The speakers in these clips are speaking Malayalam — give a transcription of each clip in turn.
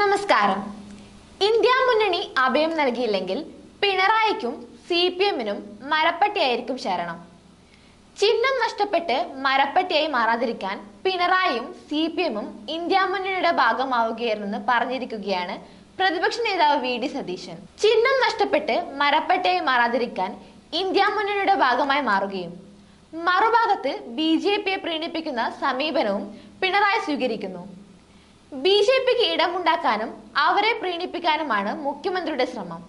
നമസ്കാരം. ഇന്ത്യ മുന്നണി അഭയം നൽകിയില്ലെങ്കിൽ പിണറായിക്കും സി പി എമ്മിനും മരപ്പട്ടിയായിരിക്കും ശരണം. ചിഹ്നം നഷ്ടപ്പെട്ട് മരപ്പട്ടിയായി മാറാതിരിക്കാൻ പിണറായിയും സി പി എമ്മും ഇന്ത്യ മുന്നണിയുടെ ഭാഗമാവുകയായിരുന്നെന്ന് പറഞ്ഞിരിക്കുകയാണ് പ്രതിപക്ഷ നേതാവ് വി ഡി സതീശൻ. ചിഹ്നം നഷ്ടപ്പെട്ട് മരപ്പട്ടിയായി മാറാതിരിക്കാൻ ഇന്ത്യ മുന്നണിയുടെ ഭാഗമായി മാറുകയും മറുഭാഗത്ത് ബി ജെ പിയെ പ്രീണിപ്പിക്കുന്ന സമീപനവും പിണറായി സ്വീകരിക്കുന്നു. ബി ജെ പിക്ക് ഇടമുണ്ടാക്കാനും അവരെ പ്രീണിപ്പിക്കാനുമാണ് മുഖ്യമന്ത്രിയുടെ ശ്രമം.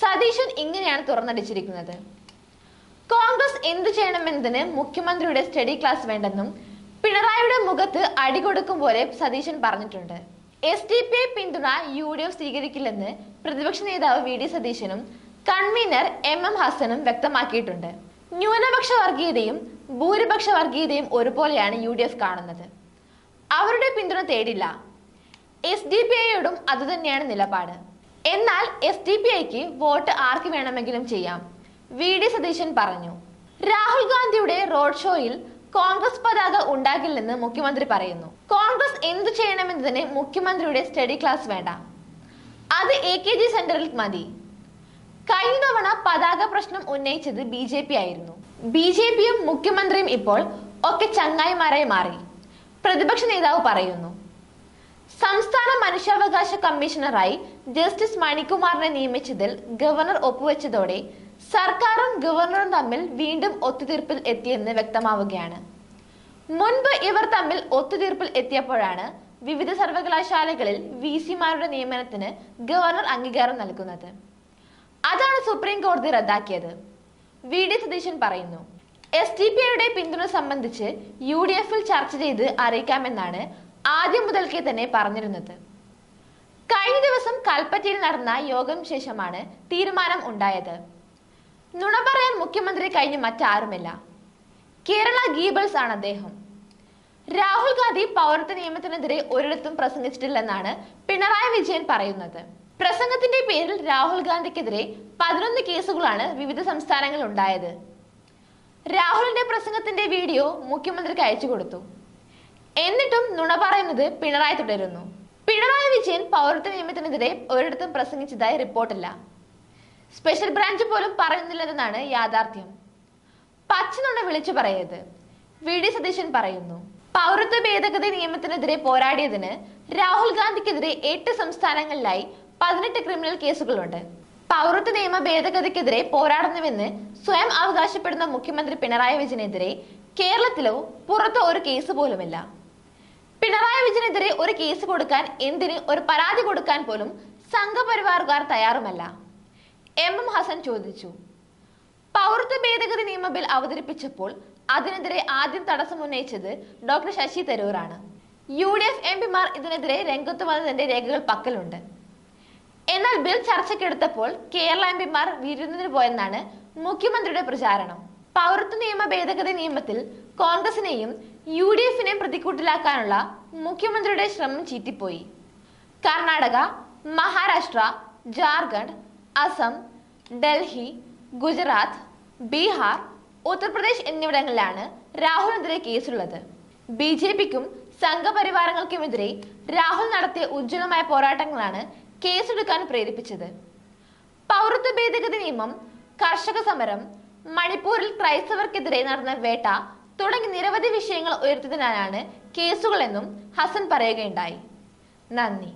സതീശൻ ഇങ്ങനെയാണ് തുറന്നടിച്ചിരിക്കുന്നത്. കോൺഗ്രസ് എന്തു ചെയ്യണമെന്നതിന് മുഖ്യമന്ത്രിയുടെ സ്റ്റഡി ക്ലാസ് വേണ്ടെന്നും പിണറായിയുടെ മുഖത്ത് അടി കൊടുക്കും പോലെ സതീശൻ പറഞ്ഞിട്ടുണ്ട്. എസ് ഡി പി ഐ പിന്തുണ യു ഡി എഫ് സ്വീകരിക്കില്ലെന്ന് പ്രതിപക്ഷ നേതാവ് വി ഡി സതീശനും കൺവീനർ എം എം ഹസനും വ്യക്തമാക്കിയിട്ടുണ്ട്. ന്യൂനപക്ഷ വർഗീയതയും ഭൂരിപക്ഷ വർഗീയതയും ഒരുപോലെയാണ് യു ഡി എഫ് കാണുന്നത്. അവരുടെ പിന്തുണ തേടില്ല. എസ് ഡി പി ഐയോടും അതുതന്നെയാണ് നിലപാട്. എന്നാൽ എസ് ഡി പി ഐക്ക് വോട്ട് ആർക്ക് വേണമെങ്കിലും ചെയ്യാം വി. ഡി. സതീശൻ പറഞ്ഞു. രാഹുൽ ഗാന്ധിയുടെ റോഡ് ഷോയിൽ കോൺഗ്രസ് പതാക ഉണ്ടാകില്ലെന്ന് മുഖ്യമന്ത്രി പറയുന്നു. കോൺഗ്രസ് എന്തു ചെയ്യണമെന്നതിന് മുഖ്യമന്ത്രിയുടെ സ്റ്റഡി ക്ലാസ് വേണ്ട. അത് എ കെ ജി സെന്ററിൽ മതി. കഴിഞ്ഞ തവണ പതാക പ്രശ്നം ഉന്നയിച്ചത് ബി ജെ പി ആയിരുന്നു. ബി ജെ പിയും മുഖ്യമന്ത്രിയും ഇപ്പോൾ ഒക്കെ ചങ്ങായിമാരായി മാറി. പ്രതിപക്ഷ നേതാവ് പറയുന്നു. സംസ്ഥാന മനുഷ്യാവകാശ കമ്മീഷണറായി ജസ്റ്റിസ് മണികുമാറിനെ നിയമിച്ചതിൽ ഗവർണർ ഒപ്പുവെച്ചതോടെ സർക്കാരും ഗവർണറും തമ്മിൽ വീണ്ടും ഒത്തുതീർപ്പിൽ എത്തിയെന്ന് വ്യക്തമാവുകയാണ്. മുൻപ് ഇവർ തമ്മിൽ ഒത്തുതീർപ്പിൽ എത്തിയപ്പോഴാണ് വിവിധ സർവകലാശാലകളിൽ വി സിമാരുടെ നിയമനത്തിന് ഗവർണർ അംഗീകാരം നൽകുന്നത്. അതാണ് സുപ്രീം കോടതി റദ്ദാക്കിയത്. വി ഡി സതീശൻ പറയുന്നു. എസ് ഡി പി ഐയുടെ പിന്തുണ സംബന്ധിച്ച് യു ഡി എഫിൽ ചർച്ച ചെയ്ത് അറിയിക്കാമെന്നാണ് ആദ്യം മുതൽക്കേ തന്നെ പറഞ്ഞിരുന്നത്. കഴിഞ്ഞ ദിവസം കൽപ്പറ്റയിൽ നടന്ന യോഗം ശേഷമാണ് തീരുമാനം ഉണ്ടായത്. നുണ പറയാൻ മുഖ്യമന്ത്രി കഴിഞ്ഞ് മറ്റാരുമില്ല. കേരള ഗീബിൾസ് ആണ് അദ്ദേഹം. രാഹുൽ ഗാന്ധി പൗരത്വ നിയമത്തിനെതിരെ ഒരിടത്തും പ്രസംഗിച്ചിട്ടില്ലെന്നാണ് പിണറായി വിജയൻ പറയുന്നത്. പ്രസംഗത്തിന്റെ പേരിൽ രാഹുൽ ഗാന്ധിക്കെതിരെ പതിനൊന്ന് കേസുകളാണ് വിവിധ സംസ്ഥാനങ്ങളിൽ ഉണ്ടായത് രാഹുലിന്റെ പ്രസംഗത്തിന്റെ വീഡിയോ മുഖ്യമന്ത്രിക്ക് അയച്ചു കൊടുത്തു. എന്നിട്ടും നുണ പറയുന്നത് പിണറായി തുടരുന്നു. പിണറായി വിജയൻ പൗരത്വ നിയമത്തിനെതിരെ ഒരിടത്തും പ്രസംഗിച്ചതായി റിപ്പോർട്ടില്ല. സ്പെഷ്യൽ ബ്രാഞ്ച് പോലും പറയുന്നില്ലെന്നാണ് യാഥാർത്ഥ്യം. പച്ചനുണ വിളിച്ചു പറയരുത്. വി. ഡി. സതീശൻ പറയുന്നു. പൗരത്വ ഭേദഗതി നിയമത്തിനെതിരെ പോരാടിയതിന് രാഹുൽ ഗാന്ധിക്കെതിരെ എട്ട് സംസ്ഥാനങ്ങളിലായി പതിനെട്ട് ക്രിമിനൽ കേസുകളുണ്ട്. പൗരത്വ നിയമ ഭേദഗതിക്കെതിരെ പോരാടണമെന്ന് സ്വയം അവകാശപ്പെടുന്ന മുഖ്യമന്ത്രി പിണറായി വിജയനെതിരെ കേരളത്തിലോ പുറത്തോ ഒരു കേസ് പോലുമില്ല. പിണറായി വിജയനെതിരെ ഒരു കേസ് കൊടുക്കാൻ എന്തിന് ഒരു പരാതി കൊടുക്കാൻ പോലും സംഘപരിവാറുകാർ തയ്യാറുമല്ല. എം എം ഹസൻ ചോദിച്ചു. പൗരത്വ ഭേദഗതി നിയമ ബിൽ അവതരിപ്പിച്ചപ്പോൾ അതിനെതിരെ ആദ്യം തടസ്സം ഉന്നയിച്ചത് ഡോക്ടർ ശശി തരൂറാണ് യു ഡി എഫ് എം പിമാർ ഇതിനെതിരെ രംഗത്ത് വന്നതിന്റെ രേഖകൾ പക്കലുണ്ട്. എന്നാൽ ബിൽ ചർച്ചയ്ക്കെടുത്തപ്പോൾ കേരള എം പിമാർ വിരുന്നിന് പോയെന്നാണ് മുഖ്യമന്ത്രിയുടെ പ്രചാരണം. പൗരത്വ നിയമ ഭേദഗതി നിയമത്തിൽ കോൺഗ്രസിനെയും യു ഡി എഫിനെയും പ്രതിക്കൂട്ടിലാക്കാനുള്ള മുഖ്യമന്ത്രിയുടെ ശ്രമം ചീറ്റിപ്പോയി. കർണാടക മഹാരാഷ്ട്ര ജാർഖണ്ഡ് അസം ഡൽഹി ഗുജറാത്ത് ബീഹാർ ഉത്തർപ്രദേശ് എന്നിവിടങ്ങളിലാണ് രാഹുലിനെതിരെ കേസുള്ളത്. ബി ജെ പിക്കും സംഘപരിവാരങ്ങൾക്കുമെതിരെ രാഹുൽ നടത്തിയ ഉജ്ജ്വലമായ പോരാട്ടങ്ങളാണ് കേസെടുക്കാൻ പ്രേരിപ്പിച്ചത്. പൗരത്വ ഭേദഗതി നിയമം കർഷക സമരം മണിപ്പൂരിൽ ക്രൈസ്തവർക്കെതിരെ നടന്ന വേട്ട തുടങ്ങി നിരവധി വിഷയങ്ങൾ ഉയർത്തിയതിനാലാണ് കേസുകളെന്നും ഹസൻ പറയുകയുണ്ടായി. നന്ദി.